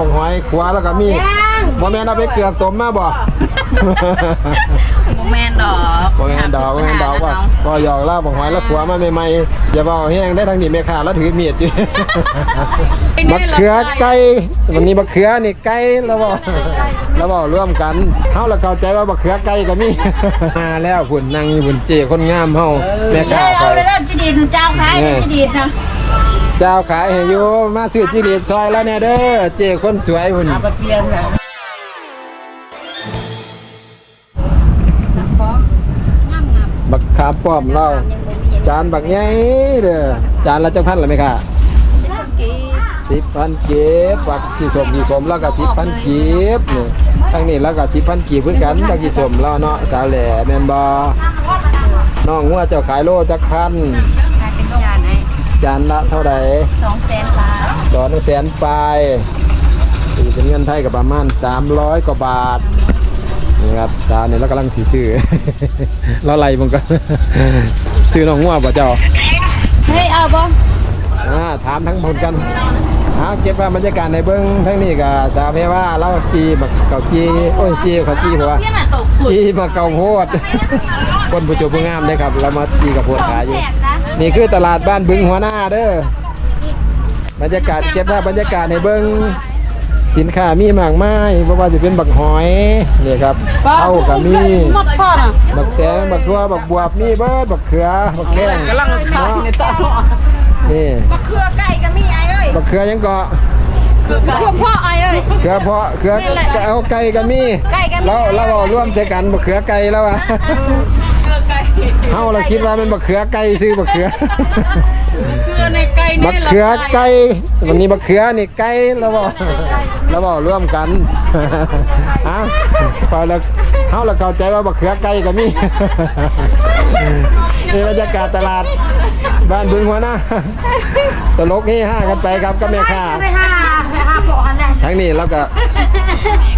บังหอยขวาแล้วก็มีบ่แม่นเอาไปเกลือกต้มมาบ่โมแมนดอกบ่แม่นดอกบ่แม่นดอกว่าก็หยอกลาบังหอยแล้วขวามาใหม่ๆอย่าเว้าแห้งได้ทางนี้แม่ค้าแล้วถือมีดอยู่มะเขือไก่วันนี้มะเขือนี่ไก่แล้วบ่แล้วบ่ร่วมกันเฮาละเข้าใจว่ามะเขือไก่ก็มีมาแล้วพุ่นนั่งอยู่พุ่นเจ้คนงามเฮาแม่ค้าเอาคอยเลยเด้อจีดีนเจ้าขายเด้อจีดีนนะ เจ้าขายให้อยู่มาซื้อจิรีดซอยแล้วเนี่ยเด้อเจ้คนสวยพุ่นปะเทียนค่ะบักขามป้อมเราจานบักใหญ่เด้อจานละจักพันละไหมค่ะสิบพันเก็บบักที่สมที่ผมแล้วก็สิบพันเก็บนี่ทั้งนี้แล้วก็สิบพันกีบเพื่อกันบักที่สมแล้วเนาะสาวแหล่แม่นบ่น้องงัวเจ้าขายโลจักพัน จานละเท่าไหร่สองแสนบาทสอนแสนปลายตีเป็นเงินไทยกับประมาณ 300 กว่าบาทนี่ครับสาวเนี่ยเรากำลังสีซื้อเราไล่มันกันซื้อน้องงัวป่ะเจ้าเฮ้ยเอาบ่อ่าถามทั้งหมดกันหาเก็บภาพบรรยากาศในเบิ้งทั้งนี้กับสาวเพว่าเราจีบักเก่าจีโอ้ยจีเขาจีหัวเพี้ยนอะตกขุดจีบักเก่าโพดคนผู้ชมผู้งามเลยครับเรามาจีกับโพดขายอยู่ นี่คือตลาดบ้านบึงหัวหน้าเด้อบรรยากาศเก็บภาพบรรยากาศในเบิ้งสินค้ามีมากมายเพราะว่าจะเป็นบักหอยนี่ครับเต้ากับมีหมดพ่อน่ะบักแตงบักทั่วบักบวบมีเบิดบักเขือบักแข้งกำลังขายในตลาดนี่มะเขือไก่ก็มีไอ้เอ้ยบักเขือยังเกาะพวกพ่อไอ้เอ้ยเขือเพาะเขือเอาไก่ก็มีไก่ก็มีเราเราเอาร่วมใส่กันบักเขือไก่แล้วอะ เฮาเราคิดว่ามันบักเขือไก่ซื้อบักเขือเขือในไก่บักเขือไก่วันนี้บักเขือนี่ไก่แล้วบ่แล้วบ่ร่วมกันอ้าวพอแล้วเฮาเราเข้าใจว่าบักเขือไก่ก็มีนี่บรรยากาศตลาดบ้านบึงหัวหน้าตลกเฮฮากันไปครับกับแม่ค้าไปห้าไปห้าปอนเลยทั้งนี้แล้วก็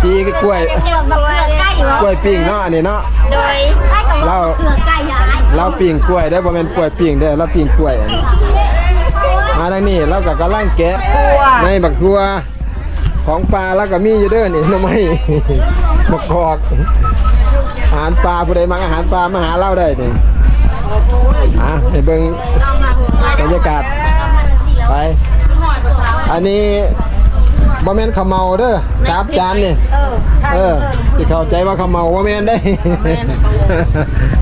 จีกล้วยเกี่ยวกับเขือไก่เหรอกล้วยปิ้งเนาะอันนี้เนาะโดย ปิ้งกล้วยได้อบ่แม่นกล้วยปิ้งได้อเราปิ้งกล้วยอันนี้มาทางนี้เราก็กำลังแกะในบักทัวของปลาแล้วก็มีอยู่เด้อนี่หน่อไม้บักกอก อาหารปลาผู้ใดมักอาหารปลามาหาเราได้นี่อะให้เบิ่งบรรยากาศไปอันนี้ บ่แม่นข้าวเมาเด้อสามจานนี่เออเออที่เข้าใจว่าข้าวเมาว่าแม่นได้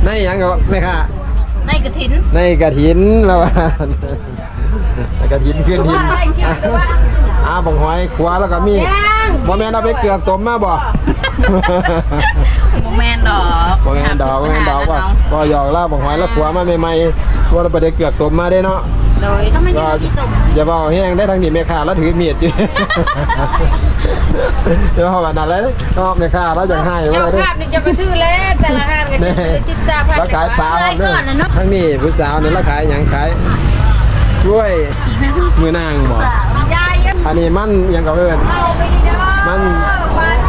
ในหยังก็แม่ค่ะ ในกระถิน ในกระถินแล้วว่าในกระถินขึ้นหินอะอ่าบังหอยขวาแล้วก็มีบ่แม่นเอาไปเกลือกต้มมาบ่ โมแมนดอกบ่แม่นดอกบ่แม่นดอกว่าก็หยอกล่าบังหอยแล้วขวามาใหม่ๆว่าเราไปได้เกลือกต้มมาได้เนาะ โดยถ้าไม่ก็ได้ที่ตกอย่าบอกแห้งได้ทางนี้แม่ค้าแล้วถือมีดอยู่เดี๋ยวเขาแบบนั้นเลยเนาะแม่ค้าแล้วอย่างให้ว่าเจ้าอะไรเด้อภาพนี่จะไปชื่อแล้วแต่ละงานกันนี่จะชิดจ้าภาพแล้วขายปลาครับเด้อทั้งนี้ผู้สาวเนี่ยแล้วขายอย่างขายกล้วยมือนางบอกยายยังอันนี้มันหยังกับเอิญเอาไปดีเด้อมัน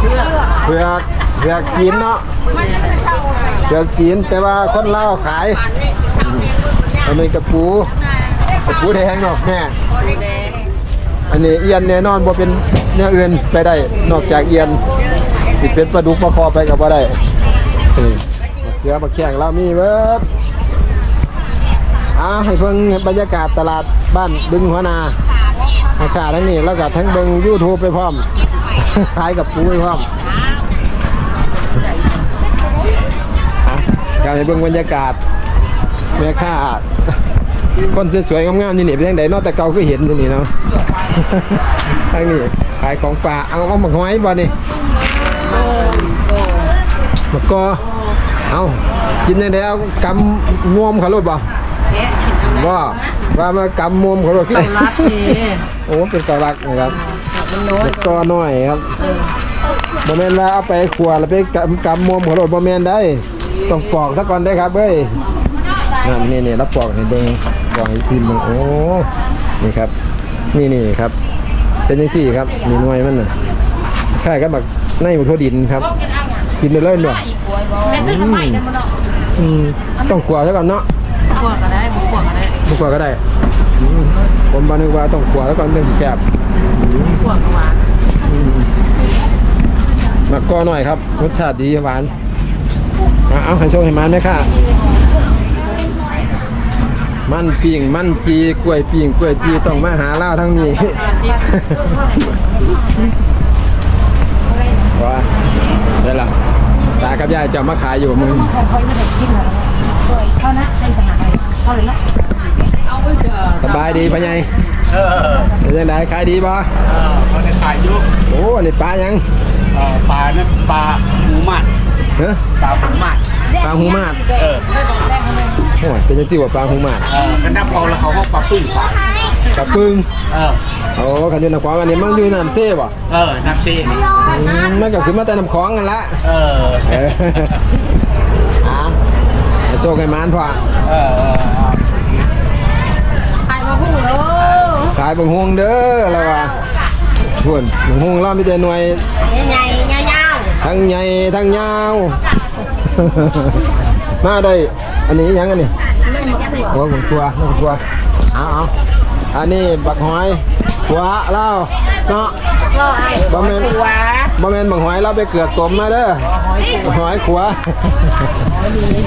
เพื่อเผือกเผือกจีนเนาะมันจะเข้าไปเผือกจีนแต่ว่าคนเล่าวขายอันนี้ทำเองเพื่ออันนี้กระปูกระ ปูแดงเนาะแม่อันนี้เอียนแน่นอนบ่เป็นเนื้ออื่นไปได้ นอกจากเอียนสิเป็นปลาดุกปลาคอไปก็บ่ได้นี่มะเขือมะแข้งเรามีเบิดอ่าให้เพิ่งบรรยากาศตลาดบ้านบึงหัวนาให้ขาทั้งนี้แล้วก็ทั้งเบิง YouTube ไปพร้อมขายกับปูไปพร้อมอะกให้เบิงบรรยากาศแม่ค้า คนสวยๆงามๆนี่นี่เป็นยังไงเนาะแต่เก่าก็เห็นอยู่นี่เนาะทางนี้ขายของป่าเอาเอาหมกหอยบ่นี่มะกอเอากินยังไงเอากำงวมเขาลดบ่ว่าว่ามากำมวมเขาลดรัดนี่โอ้เป็นเกาลักนะครับมันน้อยมะกอน้อยครับบ่แม่นว่าเอาไปขวดแล้วไปกำกำมวมเขาลดบ่แมนได้ต้องปอกซะก่อนได้ครับเอ้ยนี่นี่รับปอกให้เบิ่ง ปอกให้ซิมเบิ่งโอ้นี่ครับ นี่นี่ครับ เป็นจังซี่ครับนี่หน่วยมันน่ะคล้ายกับแบบในหมูทั่วดินครับ กินได้เลยเนาะแม่ซื้อมาใหม่กันมาเนาะอืมต้องขัวซะก่อนเนาะขวดก็ได้บุขวดก็ได้บ่ขัวก็ได้อืมผมบ่นึกว่าต้องขัวแล้วก่อนถึงสิแซ่บขวดก็หวานอืมกกอหน่อยครับรสชาติดีหวานเอาเอาให้โชคให้มันไหมค่ะ มันปิ่งมันจีกล้วยปิ่งกล้วยจีต้องมาหาเล่าทั้งนี้ ว่าได้ละตากับยายจะมาขายอยู่มึงเท่านั้นเป็นปัญหาอสบายดีปะไงเออเป็นยังไงขายดีปะเออเขาจะขายอยุโอ้อันนี้ปลายังเออปลาเนี่ยปลาหูมัดเฮ้ปลาหูมัดปลาหูมาดเออ โอ้ยเป็นยังสิว่าปลาหูมาดเออกันดับพอแล้วเขาก็ปลาปึ้งปลากับปึ้งเออ โอ้ขันอยู่น้ำคลองอันนี้มันอยู่น้ำเซ่ป่ะเออน้ำซีนี่มันก็คือมาแต่น้ำคลองกันละเออเอออะให้โชคให้มันพอเออเออใครมาพูดโอ้ขายบังฮวงเด้อแล้วว่าส่วนบังฮวงเรามีแต่หน่วย ใหญ่ๆยาวทั้งใหญ่ทั้งยาว มาได้ อันนี้ยังอันนี้หัวผมกลัวผมกลัวเอาเอาอันนี้บักหอยหัวเล่าเนาะๆก็บ่แม่นหัวบ่แม่นบักหอยเราไปเกลือกตมมาเด้อหอยขัว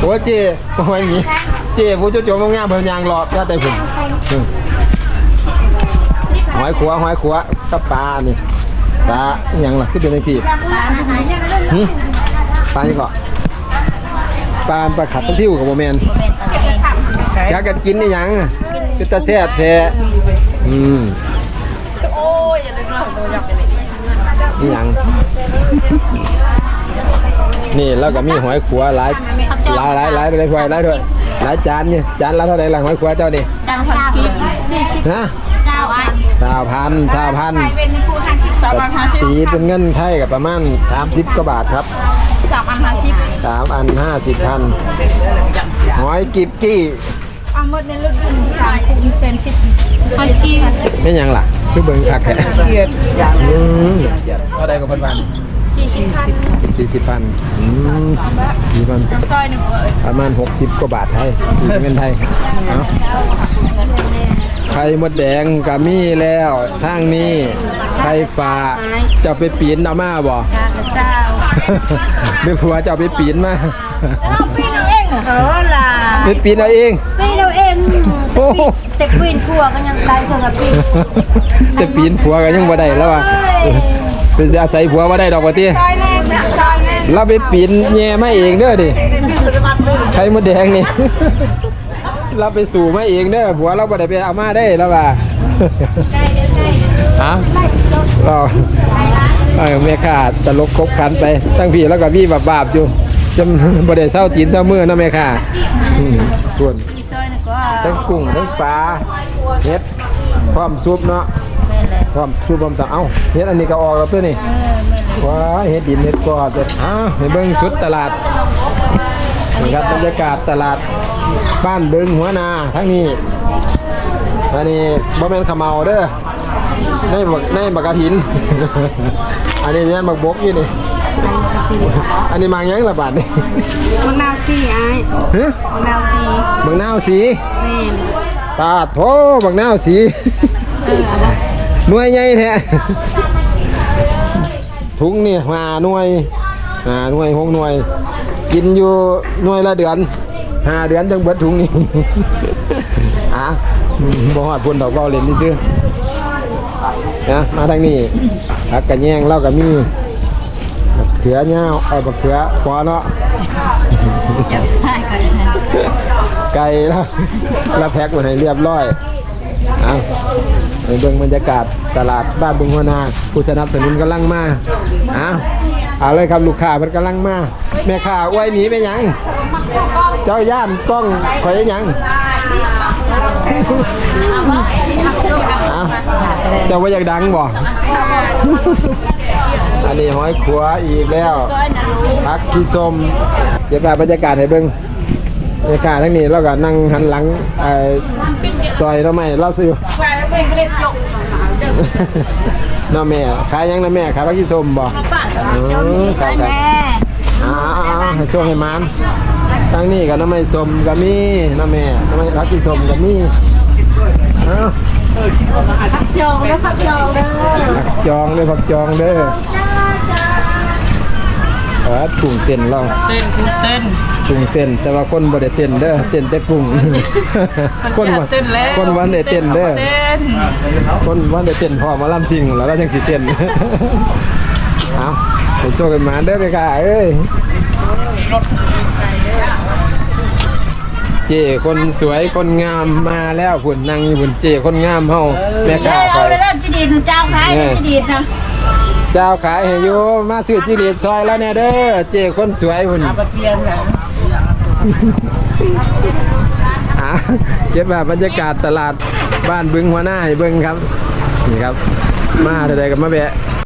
โอ้เจหอยหนีเจผู้เจ้าโจมงามเพิ่นยางหลอกก็แต่ผมหอยขัวหอยขัวกับปลานี่ปลาอิหยังล่ะคือเป็นจังซี่หึปลานี่ก็ ปลาปลาขัดปลาซิวกับบ่แม่นอยากกันกินนี่หยังคือตาแซ่บแท้อืมโอ้ยอย่าลืมเราตัวจับไปเลยนี่หยังนี่แล้วก็มีหอยขัวหลายหลายหลายหลายเลยหอยหลายด้วยหลายจานเนี่ยจานละเท่าไหร่ล่ะหอยขัวเจ้านี่สามพันกิโลสี่สิบฮะเก้าไอ้สาวพันสาวพันใครเป็นครูทางสิบสามพันห้าสิบตีเป็นเงินไทยกับประมาณ30กว่าบาทครับ สามพันห้าสิบสามอันห้าสิบพันหอยกิบกี้เอาหมดในรถดุนสามคูณเซนสิบห้ากี่ไม่ยังล่ะคือเบิ่งคักแท้อืมเท่าใดก็เพิ่นว่าสี่สิบพันสี่สิบพันอืมสี่พันซอยหนึ่งเอ้ยประมาณ60กว่าบาทไทยตีเป็นเงินไทยเอา ไข่มดแดงก็มีแล้วทางนี้ไข่ฟ้าเจะไปปีนเอามาบ่กาเจ้าหรือผัวเจะเอาไปปีนมาแล้วปีนเอาเองเหรอล่ะไปปีนเอาเองปีเราเองโอ้โหแต่ปีนขัวก็ยังได้สำหรับปีนจะปีนผัวก็ยังบ่ได้แล้วว่ะเป็นอาศัยผัวบ่ได้ดอกว่าติซอยแม่ซอยแม่เราไปปีนแย่มาเองเด้อดิไข่มดแดงนี่ เราไปสู่มาเองเด้อผัวเราบ่ได้ไปเอามาได้แล้วว่าฮะเราเออแม่ค้าตลกครบคันไปตั้งพี่แล้วก็พี่บาบๆอยู่จนบ่ได้เศร้าตีนเศร้ามือเนาะแม่ค้าอืมส่วนซอยหนึ่งก็ทั้งกุ้งทั้งปลาเฮ็ดพร้อมซุปเนาะแม่เลยพร้อมซุปพร้อมตำเอ้าเฮ็ดอันนี้ก็ออกแล้วตัวนี่เออแม่เลยว้ายเฮ็ดดินเฮ็ดกอดเด็ดอ้าวให้เบิ่งสุดตลาด นะครับบรรยากาศตลาดบ้านบึงหัวนาทั้งนี้อันนี้บ่แม่นขมเมาเด้อในบักในบักกะถิน อันนี้เนี่ยบักบกอยู่นี่อันนี้มางยังละบาดนี่มะนาวสีไอ้ฮะมะนาวสีบักนาวสีแม่ปาดโถบักนาวสีเออเอาหน่วยใหญ่แท้ถุงนี่หาหน่วยหาหน่วยหกหน่วย กินอยู่หน่วยละเดือนห้าเดือนจังเบิดถุงนี่อะบ่ฮอดพุ่นดอกเว้าเล่นซื่อนะมาทางนี้ผักกระแยงเล่าก็มีเขือเงาวเอามะเขือพอเนาะไก่แล้วแล้วแพ็คมาให้เรียบร้อยเอาในเบื้องบรรยากาศตลาดบ้านบึงหัวนาผู้สนับสนุนกำลังมาเอาเอาเลยครับลูกค้าเพิ่นกำลังมา แม่ค้าอ้วยหนีไปหยัง เจ้าย่านกล้องข่อยหยังเอาเจ้าว่าอยากดังบ่อันนี้หอยขัวอีกแล้วพักที่ส้มเดี๋ยวมาบรรยากาศให้เบิ่งบรรยากาศทั้งนี้เราก็นั่งหันหลังไอ้ซอยเราไม่เราซื้อไปเป็นเกล็ดจกน้าแม่ขายหยังนะแม่ขายพักที่ส้มบ่เออขายกัน อ่าๆให้ช่วงให้มันทั้งนี้ก็น้ำไม่ส้มก็มีน้าแม่น้ำไม่พักที่ส้มก็มีเอ้าจองแล้วพักจองแล้วผักจองเด้อผักจองเด้อเออกุ้งเต้นเราเต้นกูเต้นกุ้งเต้น แต่ว่าคนบ่ได้เต้นเด้อเต้นแต่กุ้งคนว่าเต้นแล้วคนวันได้เต้นเด้อเต้นคนวันได้เต้นพอมาล่ำซิงแล้วเราจังสิเต้นเอา เป็นโซกันมาเด้อไปค่ะเอ้ยเจคนสวยคนงามมาแล้วพุ่นนั่งอยู่พุ่นเจคนงามเฮาแม่ค้าเอาคอยเลยนะจีดีนเจ้าขายจีดีนนะเจ้าขายให้อยู่มาซื้อจิรีดซอยแล้วเนี่ยเด้อเจคนสวยพุ่นปะเทียนนะอะเก็บแบบบรรยากาศตลาดบ้านบึงหัวหน้าให้เบิ่งครับ นี่ครับ มาเท่าใดกับมาแบะ